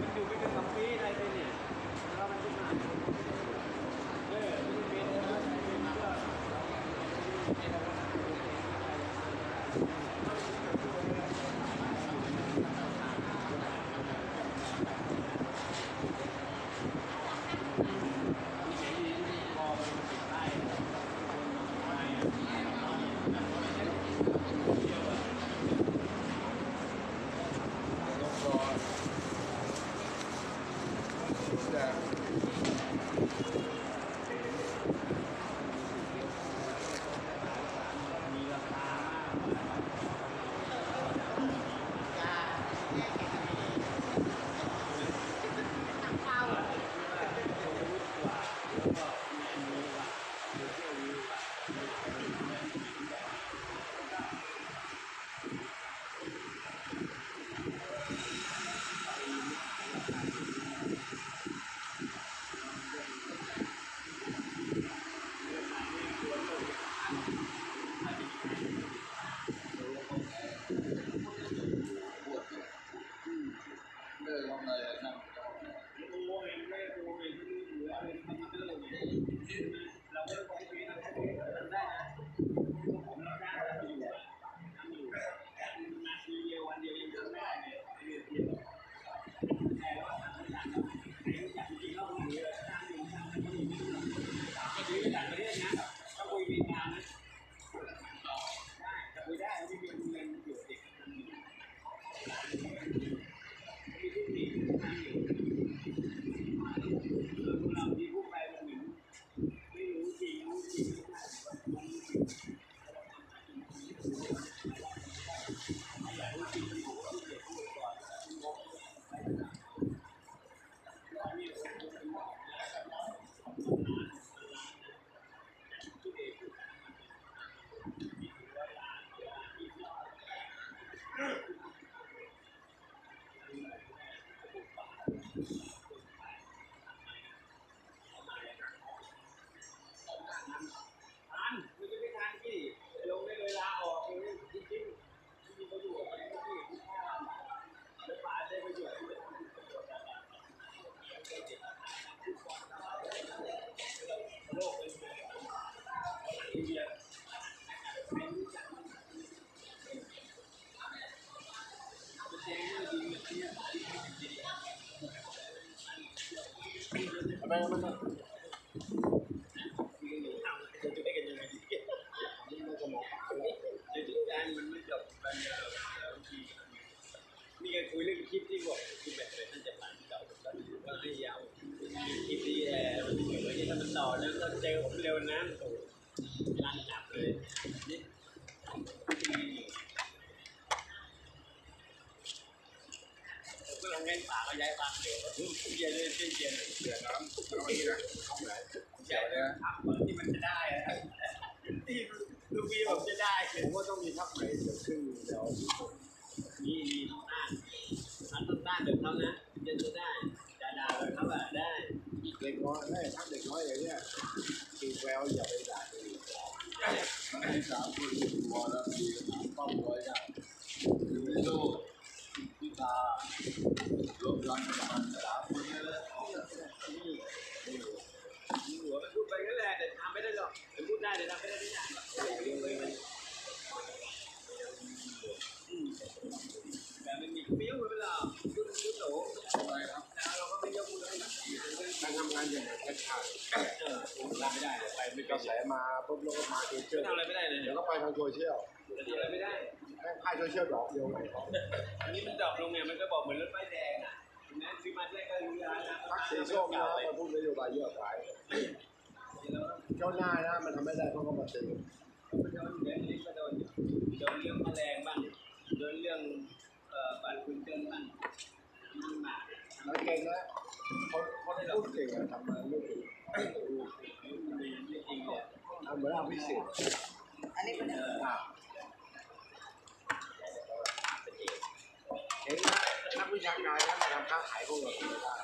มันอยู่ไม่เป็นสองปีอะไรไปนี่แล้วมันขึ้นมาเออมันเป็นออเป็นเพื่อ どうも。 ไงคุยเรื่องคลิปที่บอกคลิปแบบไหนท่านจะผ่านเก่าก็ให้ยาวคลิปที่แอร์มันเกิดอะไรถ้ามันต่อแล้วก็เจอผมเร็วนะโอ้ร้านจับเลย นี่ก็ลงเล่นป่าก็ย้ายป่าเดี๋ยวเย็นเลยเย็นเย็นเดือดน้ำน้ำนี่นะห้องไหนใช่เลยครับที่มันจะได้อะที่ลูกพี่ผมจะได้ผมว่าต้องมีทักใหม่เกิดขึ้นเดี๋ยวมีมีต้องต้านมันต้องต้านแบบเขานะจะจะได้จะด่าแบบเขาอะได้เด็กน้อยให้ทักเด็กน้อยอย่างเนี้ยคือแววอย่าไปด่าเลยให้สามคนตัวแล้วมีสามครอบครัวอย่างคือลูกพิตารวมรังมันสามคนนี่แหละนี่นี่หัวมันพูดไปก็แหละแต่ทำไม่ได้หรอกแต่พูดได้แต่ทำไม่ได้ทุกอย่างหรอกเรื่องเลยมันแต่มันมีไม่ยกมือไปหรอกพูดพูดโต อะไรครับ แล้วเราก็ไม่ยกมือให้มัน การทำงานอย่างไรชัด เออทำไม่ได้เดี๋ยวไปไม่ๆกก็ระแสมาปุ๊บแล้วก็มาโซเชียลทำอะไรไม่ได้เลยเดี๋ยวก็ไปทางโซเชียลจะทำอะไรไม่ได้แม่งค่ายโซเชียลดอกเดียวไงอันนี้มันดรอปลงเนี่ยมันก็บอกเหมือนรถไฟแดงอะเห็นไหมซื้อมาได้ก็รู้แล้วนะพักสีส้มนะมาพูดนโยบายเยอะไปเจ้าหน้านะมันทำไม่ได้เพราะเขามาตีโดนเรื่องนี้ก็โดนโดนเรื่องแมลงบ้างโดนเรื่องเอ่อบัตรคุณเกินบ้างนั่นมาแล้วเก่งนะเขาเขาได้พูดเก่งอะทำมาไม่ถึง ไม่จริงเนี่ย พิเศษอันนี้เป็นเอออะเห็นนะนักวิชาการนะมาทำค้าขายพวกเรา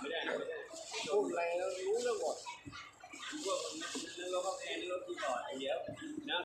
ไม่ได้ไม่ได้ไม่ได้พูดอะไรแล้วรู้เรื่องหมดพวกมันรถก็แอนรถที่จอดอย่างเดียวนะ